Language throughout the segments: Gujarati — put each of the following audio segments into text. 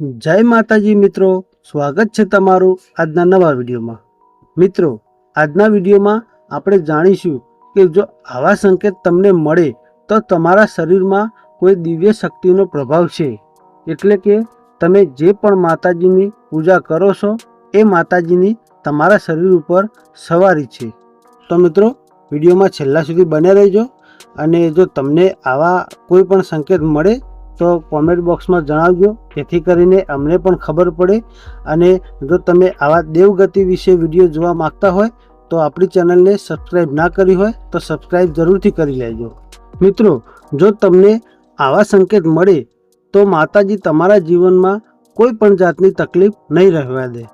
જય માતાજી મિત્રો. સ્વાગત છે તમારું આજના નવા વિડીયોમાં. મિત્રો, આજના વિડીયોમાં આપણે જાણીશું કે જો આવા સંકેત તમને મળે, તો તમારા શરીરમાં કોઈ દિવ્ય શક્તિનો પ્રભાવ છે. એટલે કે તમે જે પણ માતાજીની પૂજા કરો છો, એ માતાજીની તમારા શરીર ઉપર સવારી છે. તો મિત્રો, વિડીયોમાં છેલ્લા સુધી બને રહેજો. અને જો તમને આવા કોઈ પણ સંકેત મળે તો કોમેન્ટ બોક્સમાં જણાવજો. જેથી કરીને અમને પણ ખબર પડે અને જો તમે આવા દેવગતિ વિશે વીડિયો જોવા માંગતા હોય, તો આપણી ચેનલને સબસ્ક્રાઈબ ના કરી હોય, તો સબસ્ક્રાઈબ જરૂરથી કરી લેજો. મિત્રો, જો તમને આવા સંકેત મળે, તો માતાજી તમારા જીવનમાં કોઈ પણ જાતની તકલીફ નહીં રહેવા દે.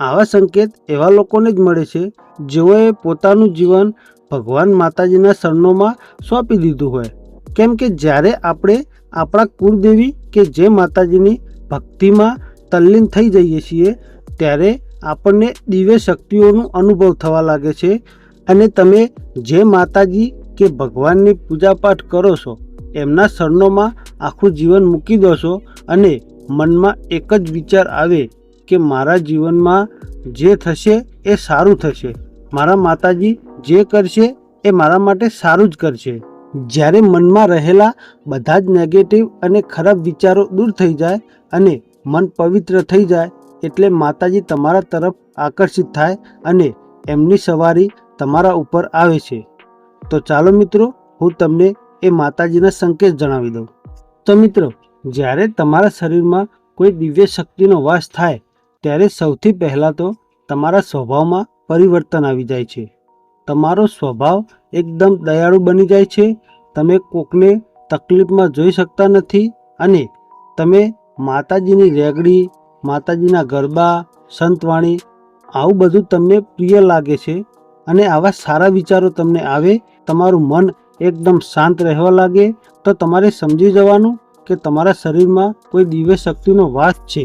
આવા સંકેત એવા લોકોને જ મળે છે, જેઓએ પોતાનું જીવન ભગવાન માતાજીના શરણોમાં સોંપી દીધું હોય. કેમ કે જ્યારે આપણે આપણા કુળદેવી કે જે માતાજીની ભક્તિમાં તલ્લીન થઈ જઈએ છીએ, ત્યારે આપણને દિવ્ય શક્તિઓનો અનુભવ થવા લાગે છે. અને તમે જે માતાજી કે ભગવાનની પૂજાપાઠ કરો છો, એમના શરણોમાં આખું જીવન મૂકી દો છો અને મનમાં એક જ વિચાર આવે કે મારા જીવનમાં જે થશે એ સારું થશે. મારા માતાજી જે કરશે એ મારા માટે સારું જ કરશે. જ્યારે મનમાં રહેલા બધા જ નેગેટિવ અને ખરાબ વિચારો દૂર થઈ જાય અને મન પવિત્ર થઈ જાય એટલે માતાજી તમારા તરફ આકર્ષિત થાય અને એમની સવારી તમારા ઉપર આવે છે. તો ચાલો મિત્રો, હું તમને એ માતાજીના સંકેત જણાવી દઉં. તો મિત્રો, જ્યારે તમારા શરીરમાં કોઈ દિવ્ય શક્તિનો વાસ થાય, ત્યારે સૌથી પહેલાં તો તમારા સ્વભાવમાં પરિવર્તન આવી જાય છે. તમારો સ્વભાવ એકદમ દયાળુ બની જાય છે. તમે કોકને તકલીફમાં જોઈ શકતા નથી અને તમે માતાજીની રેગડી, માતાજીના ગરબા, સંતવાણી આવું બધું તમને પ્રિય લાગે છે અને આવા સારા વિચારો તમને આવે, તમારું મન એકદમ શાંત રહેવા લાગે, તો તમારે સમજી જવાનું કે તમારા શરીરમાં કોઈ દિવ્ય શક્તિનો વાસ છે.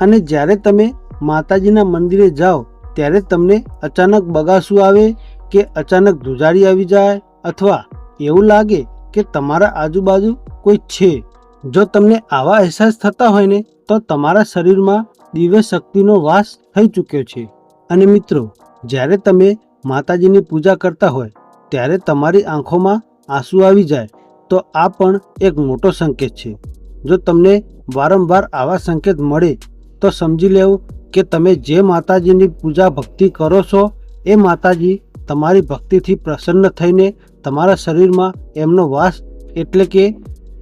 અને જ્યારે તમે માતાજીના મંદિરે જાઓ, ત્યારે તમને અચાનક બગાસું આવે કે અચાનક ધુજારી આવી જાય અથવા એવું લાગે કે તમારા આજુબાજુ કોઈ છે. જો તમને આવા અહેસાસ થતા હોય ને, તો તમારા શરીરમાં દિવ્ય શક્તિનો વાસ થઈ ચૂક્યો છે. અને મિત્રો, જ્યારે તમે માતાજીની પૂજા કરતા હોય, ત્યારે તમારી આંખોમાં આંસુ આવી જાય, તો આ પણ એક મોટો સંકેત છે. જો તમને વારંવાર આવા સંકેત મળે, તો સમજી લેવું કે તમે જે માતાજીની પૂજા ભક્તિ કરો છો, એ માતાજી તમારી ભક્તિથી પ્રસન્ન થઈને તમારા શરીરમાં એમનો વાસ એટલે કે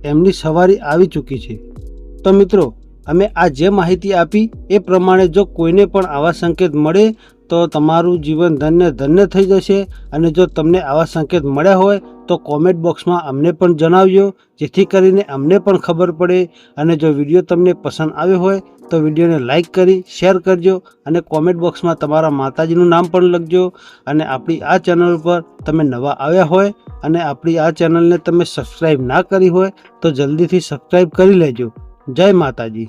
એમની સવારી આવી ચૂકી છે. તો મિત્રો, અમે આ જે માહિતી આપી એ પ્રમાણે જો કોઈને પણ આવા સંકેત મળે તો તમારું જીવન ધન્ય ધન્ય થઈ જશે અને જો તમને આવા સંકેત મળ્યા હોય, તો કોમેન્ટ બોક્સમાં અમને પણ જણાવજો, જેથી કરીને અમને પણ ખબર પડે અને જો વીડિયો તમને પસંદ આવ્યો હોય, તો વિડીયોને લાઇક કરી શેર કરજો અને કોમેન્ટ બોક્સમાં તમારા માતાજીનું નામ પણ લખજો અને આપણી આ ચેનલ પર તમે નવા આવ્યા હોય અને આપણી આ ચેનલને તમે સબસ્ક્રાઈબ ના કરી હોય, તો જલ્દીથી સબસ્ક્રાઈબ કરી લેજો. જય માતાજી.